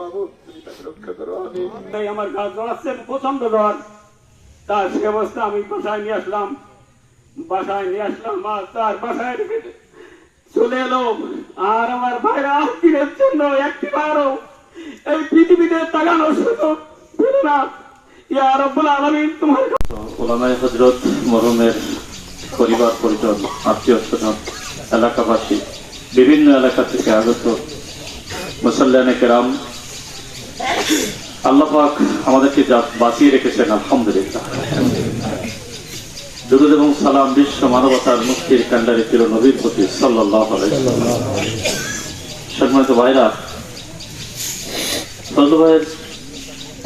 মাহবুব তুমি তাকে রক্ষা করো। আমি তাই আমার গাছ জড়াচ্ছে প্রচণ্ড জ্বর। তার সে অবস্থা আমি বাসায় নিয়ে আসলাম। বাসায় নিয়ে আসলাম আর তার বাসায় চলে এলো। আর আমার ভাইরা দিনের জন্য একটি বারও এই পৃথিবীতে তাকানোর সুযোগ পেল না। ইয়া রব্বুল আলামিন তোমার ওলামায় হজরত মরমের পরিবার পরিজন আত্মীয় স্বজন এলাকাবাসী বিভিন্ন এলাকা থেকে আগত মুসল্লানে কেরাম আল্লাহ পাক আমাদেরকে বাঁচিয়ে রেখেছেন, আলহামদুলিল্লাহ। দুরুদ এবং সালাম বিশ্ব মানবতার মুক্তির কান্ডারি ছিল নবীর প্রতি সাল্লাহ সম্মানিত ভাইরা, ফজল ভাইয়ের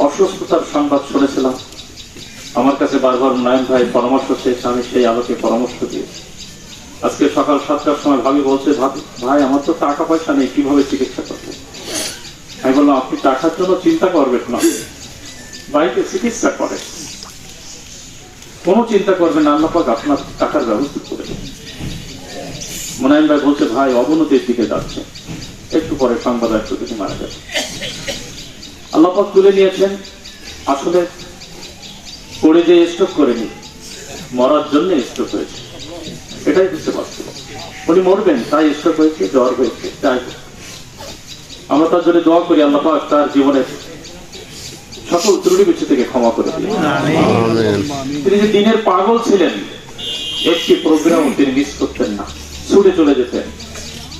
অসুস্থতার সংবাদ শুনেছিলাম। আমার কাছে বারবার নয়ন ভাই পরামর্শ চেয়েছে, আমি সেই আলোকে পরামর্শ দিয়েছি। আজকে সকাল সাতটার সময় ভাবি বলছে ভাই, আমার তো টাকা পয়সা নেই, কীভাবে চিকিৎসা আমি বললাম, আপনি টাকার জন্য চিন্তা করবেন না। ভাইকে চিকিৎসা করে। কোনো চিন্তা করবেন আল্লাহ পাক আপনার টাকার ব্যবস্থা করে। মোনায়েম ভাই বলছে, ভাই, অবনতির দিকে যাচ্ছে। একটু পরে সংবাদ একটু তিনি মারা যাবে। আল্লাহ পাক তুলে নিয়েছেন। আসলে পড়ে যে স্ট্রোক করেনি মরার জন্য স্ট্রোক হয়েছে। এটাই বুঝতে পারছি উনি মরবেন, তাই স্ট্রোক হয়েছে, জ্বর হয়েছে তাই আমরা তার জন্য দোয়া করি আল্লাহ পাক তার জীবনের সকল ত্রুটি বিচ্ছু থেকে ক্ষমা করে দিন। তিনি যে দিনের পাগল ছিলেন একটি প্রোগ্রাম তিনি মিস করতেন না। ছুটে চলে যেতেন।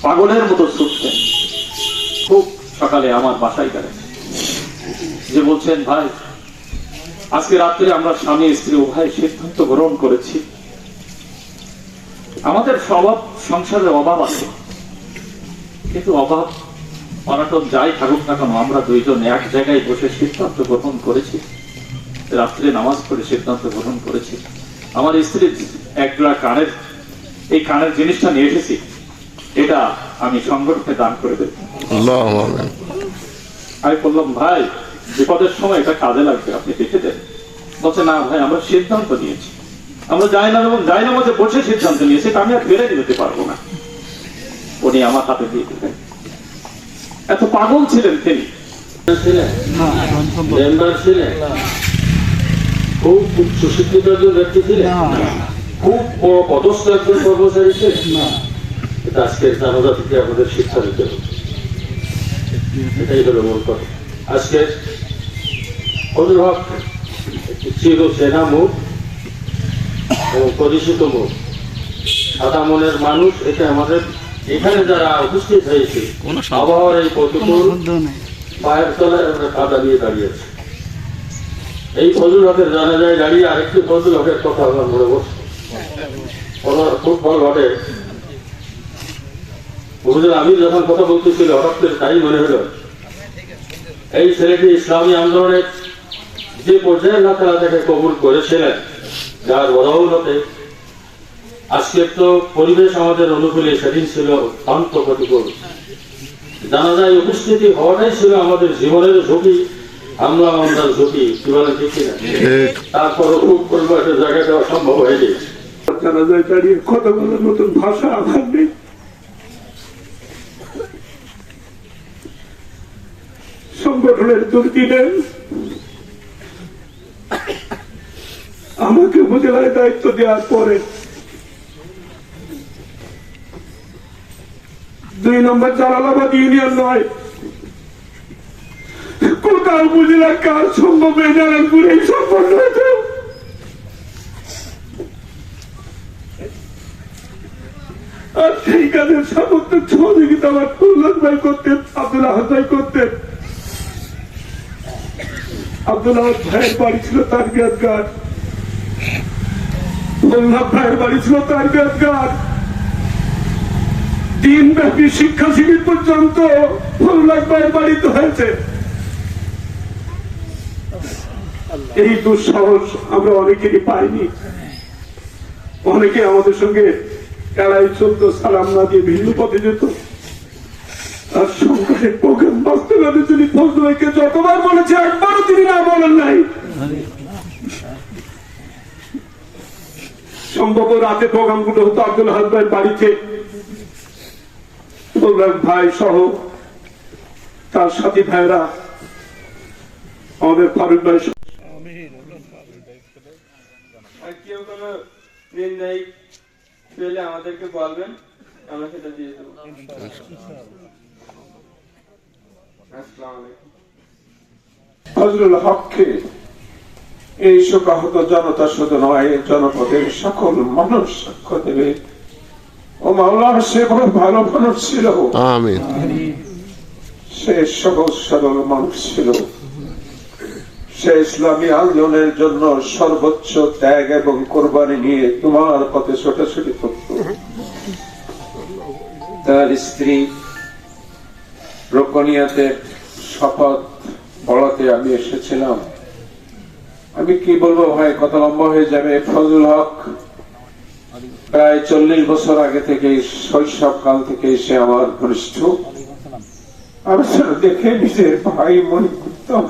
পাগলের মতো ছুটতেন। খুব সকালে আমার বাসায় গেলেন। যে বলছেন ভাই আজকে রাত্রে আমরা স্বামী স্ত্রী উভয় সিদ্ধান্ত গ্রহণ করেছি। আমাদের স্বভাব সংসারের অভাব আছে। কিন্তু অভাব অনাটন যাই থাকুক না কেন আমরা দুইজন এক জায়গায় বসে সিদ্ধান্ত গ্রহণ করেছি। রাত্রে নামাজ পড়ে সিদ্ধান্ত গ্রহণ করেছি। আমার স্ত্রী একজোড়া কানের এই কানের জিনিসটা নিয়ে এসেছি। এটা আমি সংগঠনে দান করে দেব। আমি বললাম ভাই বিপদের সময় এটা কাজে লাগবে আপনি দেখে দেন। বলছে না ভাই আমরা সিদ্ধান্ত নিয়েছি। আমরা যাই না এবং যাই না বসে সিদ্ধান্ত নিয়েছি এটা আমি আর ফেরে নিতে পারব না। উনি আমার হাতে দিয়ে দিলেন। এত পাগল ছিলেন তিনি। ছিলেন। খুব উচ্চ শিক্ষিত একজন ব্যক্তি ছিলেন। খুব পদস্থ একজন কর্মচারী ছিলেন। আজকে জানাজা থেকে আমাদের শিক্ষা দিতে হবে। এটাই হলো মূল কথা। আজকে একটি চির সেনা মুখ এবং পরিচিত মুখ। সাদা মনের মানুষ এটা আমাদের এখানে যারা উপস্থিত হয়েছে আবহাওয়ার এই প্রতিকূল পায়ের তলায় আমরা কাদা দাঁড়িয়েছি এই ফজল হকের জানা যায় দাঁড়িয়ে আরেকটি ফজল হকের কথা আমার মনে বসছে খুব ভালো ঘটে। আমি যখন কথা বলতেছিল হঠাৎ করে তাই মনে হলো এই ছেলেটি ইসলামী আন্দোলনের যে পর্যায়ে আল্লাহ তালা তাকে কবুল করেছিলেন যার বদৌলতে আজকের তো পরিবেশ আমাদের অনুকূলে সেদিন ছিল অত্যন্ত প্রতিকূল। জানা যায়, উপস্থিতি হওয়াটাই ছিল আমাদের জীবনের ঝুঁকি। আমরা আমাদের ঝুঁকি, কি বলে কিনা? ঠিক তারপর খুব করব একটা জায়গাটা অসম্ভব হয়ে গেছে জানাজায় দাঁড়িয়ে কথা বলার মতন ভাষা আমার নেই। সংগঠনের দুর্দিনে আমাকে উপজেলায় দায়িত্ব দেওয়ার পরে দুই নম্বর জালালাবাদ ইউনিয়ন নয়। কোথাও উপজেলার কার সম্ভব হয়ে জালালপুরে সম্পন্ন হয়েছে। আর সেই কাজের সমস্ত সহযোগিতা আমার কল্যাণ ভাই করতেন, আব্দুল আহমদ ভাই করতেন। আব্দুল আহমদ ভাইয়ের বাড়ি ছিল তার বিয়াদ গাছ মোল্লাভ ভাইয়ের বাড়ি ছিল তার বিয়াদ গাছ দিন ব্যাপী শিক্ষা শিবির পর্যন্ত বাড়িতে হয়েছে। এই দুঃসাহস আমরা অনেকেরই পাইনি। অনেকে আমাদের সঙ্গে এড়াই চলত সালাম না দিয়ে ভিন্ন পথে যেত। আর সংকটের প্রোগ্রাম বাস্তবায়নে তিনি ফজলকে যতবার বলেছে, একবারও তিনি না বলেন নাই। সম্ভব রাতে প্রোগ্রামগুলো হতো আব্দুল ভাই বাড়িতে। বললাম ভাই সহ তার সাথী ভাইরা আমাদের ফারুক ভাই কেউ কোনো ঋণ পেলে আমাদেরকে বলবেন আমরা সেটা দিয়ে দেবো। ফজলুল হককে এই শোকাহত জনতা শুধু নয় জনপদের সকল মানুষ সাক্ষ্য দেবে। ও মাওলা সে বড় ভালো মানুষ ছিল। আমিন। সে সহজ সরল মানুষ ছিল। সে ইসলামী আন্দোলনের জন্য সর্বোচ্চ ত্যাগ এবং কোরবানি নিয়ে তোমার পথে ছোটাছুটি করত। তার স্ত্রী রোকনিয়াতে শপথ পড়াতে আমি এসেছিলাম। আমি কি বলব ভাই কত লম্বা হয়ে যাবে। ফজল হক প্রায় চল্লিশ বছর আগে থেকে শৈশব কাল থেকে সে আমার ঘনিষ্ঠ। আমি দেখে নিজের ভাই মনে করতাম।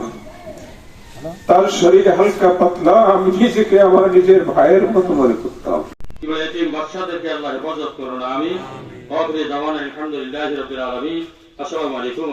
তার শরীর হালকা পাতলা, আমি নিজেকে আমার নিজের ভাইয়ের মতো মনে করতাম। আল্লাহ আমি আলহামদুলিল্লাহি আসসালামু আলাইকুম